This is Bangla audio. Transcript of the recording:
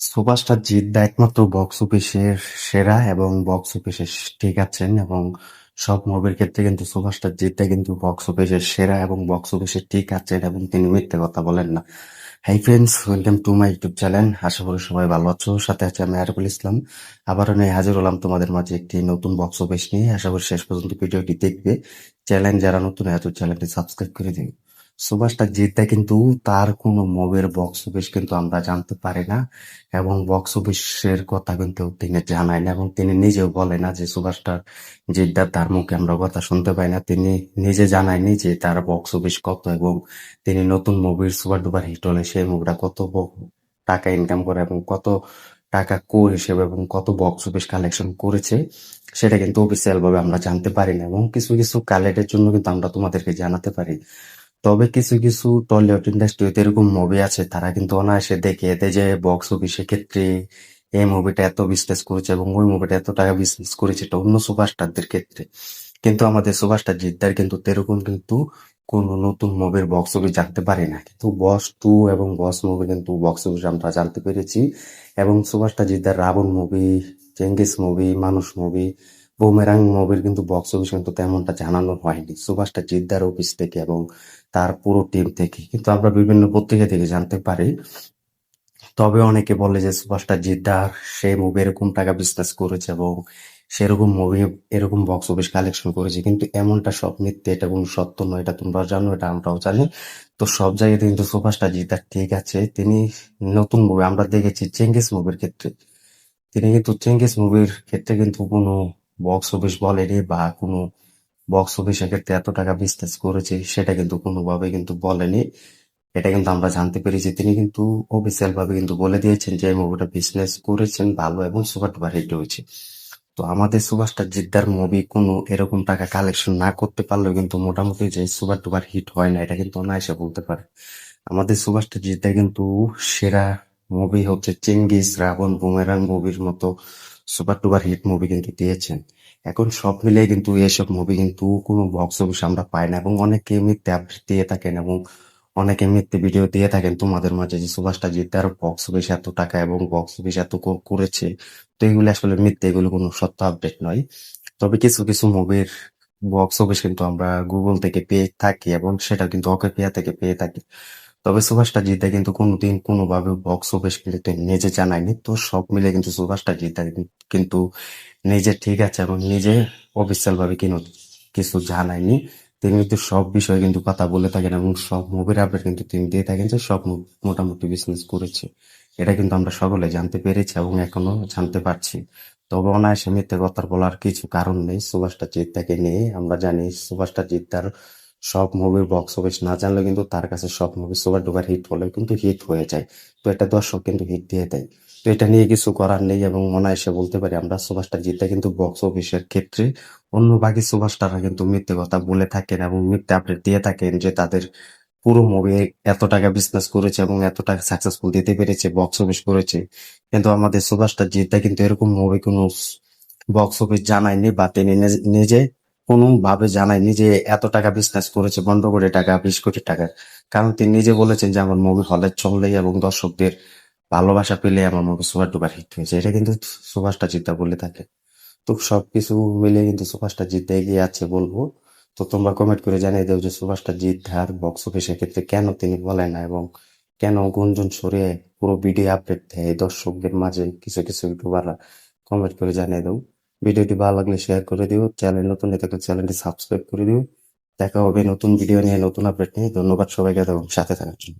সুপারস্টার দা একমাত্র বক্স অফিসের সেরা এবং বক্স অফিসের ঠিক আছেন এবং সব মুভির ক্ষেত্রে কিন্তু সুপারস্টার দা কিন্তু বক্স অফিসের সেরা এবং বক্স অফিসের ঠিক আছেন এবং তিনি মিথ্যে কথা বলেন না। Hi friends welcome to my YouTube channel আশা করি সবাই ভালো আছো। সাথে আছে আমি আরিফুল ইসলাম। আবারও নিয়ে হাজির হলাম তোমাদের মাঝে একটি নতুন বক্স অফিস নিয়ে। আশা করি শেষ পর্যন্ত ভিডিওটি দেখবে। চ্যানেল যারা নতুন, এত চ্যানেলটি সাবস্ক্রাইব করে দিবে সুভাষটা জিততে কিন্তু তার কোনো মুভির বক্স অফিস কিন্তু আমরা জানতে পারি না এবং বক্স অফিসের কথা কিন্তু তিনি জানায় না এবং তিনি নিজেও বলে না যে সুভাষটার জিদ্দার তার মুখে আমরা কথা শুনতে পাই না। তিনি নিজে জানায়নি যে তার বক্স অফিস কত এবং তিনি নতুন মুভির সুপার ডুপার হিট হলে সেই মুভিটা কত টাকা ইনকাম করে এবং কত টাকা কো হিসেবে এবং কত বক্স অফিস কালেকশন করেছে সেটা কিন্তু অফিসিয়াল ভাবে আমরা জানতে পারি না এবং কিছু কিছু কালেক্টের জন্য কিন্তু আমরা তোমাদেরকে জানাতে পারি। তবে কিছু কিছু টলিউড ইন্ডাস্ট্রিতে এরকম মুভি আছে, তারা কিন্তু অনায়াসে দেখে এতে যে বক্স অফিসের ক্ষেত্রে এই মুভিটা এত বিজনেস করেছে এবং ওই মুভিটা এত টাকা বিজনেস করেছে এটা অন্য সুপারস্টারদের ক্ষেত্রে। কিন্তু আমাদের সুপারস্টার জিদ্দার কিন্তু তেরকম কিন্তু কোন নতুন মুভির বক্স অফিস জানতে পারি না। কিন্তু বস টু এবং বস মুভি কিন্তু বক্স অফিস আমরা জানতে পেরেছি এবং সুপারস্টার জিদ্দার রাবণ মুভি চেঙ্গিস মুভি মানুষ মুভি বুমেরাং মুভির কিন্তু বক্স অফিস কিন্তু তেমনটা জানানো হয়নি। সুভাষটা জিদ্দার অফিস থেকে এবং তার পুরো টিম থেকে। কিন্তু আমরা বিভিন্ন পত্রিকা থেকে জানতে পারি। তবে অনেকে বলে যে সুপারস্টার জিদ্দার, সে মুভি এরকম টাকা বিজনেস করেছে এবং সেরকম মুভি এরকম বক্স অফিস কালেকশন করেছে। কিন্তু এমনটা সব মিথ্যে, এটা কোনো সত্য নয়, এটা তোমরা জানো, এটা আমরাও জানি। তো সব জায়গাতে কিন্তু সুপারস্টার জিদ্দার ঠিক আছে। তিনি নতুন মুভি আমরা দেখেছি চেঙ্গিস মুভির ক্ষেত্রে। তিনি কিন্তু চেঙ্গিস মুভির ক্ষেত্রে কিন্তু কোনো বক্স অফিস বলেনি বা কোনো বক্স অফিসের ক্ষেত্রে এত টাকা বিজনেস করেছে, সেটা কিন্তু কোনোভাবে কিন্তু বলেনি। এটা কিন্তু আমরা জানতে পেরেছি। তিনি কিন্তু অফিসিয়াল ভাবে কিন্তু বলে দিয়েছেন যে মুভিটা বিজনেস করেছেন, ভালো এবং সুপার ডুপার হিট হয়েছে। তো আমাদের সুপারস্টার জিদ্দার মুভি কোনো এরকম টাকা কালেকশন না করতে পারলেও কিন্তু মোটামুটি যে সুপার ডুপার হিট হয় না, এটা কিন্তু অনায়াসে বলতে পারে। আমাদের সুপারস্টার জিদ্দা কিন্তু সেরা মুভি হচ্ছে চেঙ্গিস রাবণ বুমেরাং মুভির মতো সুপার টুপার হিট মুভি কিন্তু দিয়েছেন। এখন সব মিলিয়ে কিন্তু এসব মুভি কিন্তু কোনো বক্স অফিস আমরা পাই না এবং অনেকে মিথ্যে আপডেট দিয়ে থাকেন এবং অনেকে মিথ্যে ভিডিও দিয়ে থাকেন তোমাদের মাঝে যে সুভাষটা জিদ্দার বক্স অফিস এত টাকা এবং বক্স অফিস এত করেছে। তো এগুলো আসলে মিথ্যে, এগুলো কোনো সত্য আপডেট নয়। তবে কিছু কিছু মুভির বক্স অফিস কিন্তু আমরা গুগল থেকে পেয়ে থাকি এবং সেটা কিন্তু ওকে পেয়া থেকে পেয়ে থাকি। তবে সুভাষটা জিদ্দা কিন্তু কোনোদিন কোনোভাবে বক্স অফিস কিন্তু নিজে জানায়নি। তো সব মিলে কিন্তু সুভাষটা জিদ্দা কিন্তু নিজে ঠিক আছে এবং নিজে অফিসিয়াল ভাবে কিন্তু কিছু জানায়নি। তিনি কিন্তু সব বিষয়ে কিন্তু কথা বলে থাকেন এবং সব মুভির আপডেট কিন্তু তিনি দিয়ে থাকেন যে সব মোটামুটি বিজনেস করেছে। এটা কিন্তু আমরা সকলে জানতে পেরেছি এবং এখনও জানতে পারছি। তবে অনায়াসে মিথ্যে কথা বলার কিছু কারণ নেই। সুভাষটা জিদ্দাকে নিয়ে আমরা জানি সুভাষটা জিদ্দার সব মুভির বক্স অফিস না জানলেও কিন্তু তার কাছে সব মুভি সুপার ডুপার হিট হলেও কিন্তু হিট হয়ে যায়। তো এটা দর্শক কিন্তু হিট দিয়ে দেয়। তো এটা নিয়ে কিছু করার নেই এবং অনায়াসে বলতে পারি আমরা সুভাষটা জিদ্দা কিন্তু বক্স অফিসের ক্ষেত্রে অন্য বাকি সুপারস্টাররা কিন্তু মিথ্যে কথা বলে থাকেন এবং মিথ্যে আপডেট দিয়ে থাকেন যে তাদের পুরো মুভি এত টাকা বিজনেস করেছে এবং এত টাকা সাকসেসফুল দিতে পেরেছে বক্স অফিস করেছে। কিন্তু আমাদের সুপারস্টার জিদ্দা কিন্তু এরকম মুভি কোনো বক্স অফিস জানায়নি বা তিনি নিজ- নিজে কোনো ভাবে জানায়নি যে এত টাকা বিজনেস করেছে পনেরো কোটি টাকা, বিশ কোটি টাকা। কারণ তিনি নিজে বলেছেন যে, আমার মুভি হলে চললেই এবং দর্শকদের ভালোবাসা পেলে আমার মুভি সুপার ডুপার হিট হয়েছে। এটা কিন্তু সুভাষটা জিদ্দা বলে থাকে। তো সবকিছু মিলে কিন্তু সুভাষটা জিততে এগিয়ে আছে বলব। তো তোমরা কমেন্ট করে জানিয়ে দাও যে, সুভাষটা জিদ্দার বক্স অফিসের ক্ষেত্রে কেন তিনি বলে না এবং কেন গুঞ্জন সরিয়ে পুরো ভিডিও আপডেট দেয় দর্শকদের মাঝে কিছু কিছু ইউটিউবাররা কমেন্ট করে জানিয়ে দাও। ভিডিওটি ভালো লাগলে শেয়ার করে দিও। চ্যানেল নতুন হয়ে থাকলে চ্যানেলটি সাবস্ক্রাইব করে দিও। দেখা হবে নতুন ভিডিও নিয়ে, নতুন আপডেট নিয়ে। ধন্যবাদ সবাইকে এবং সাথে থাকার জন্য।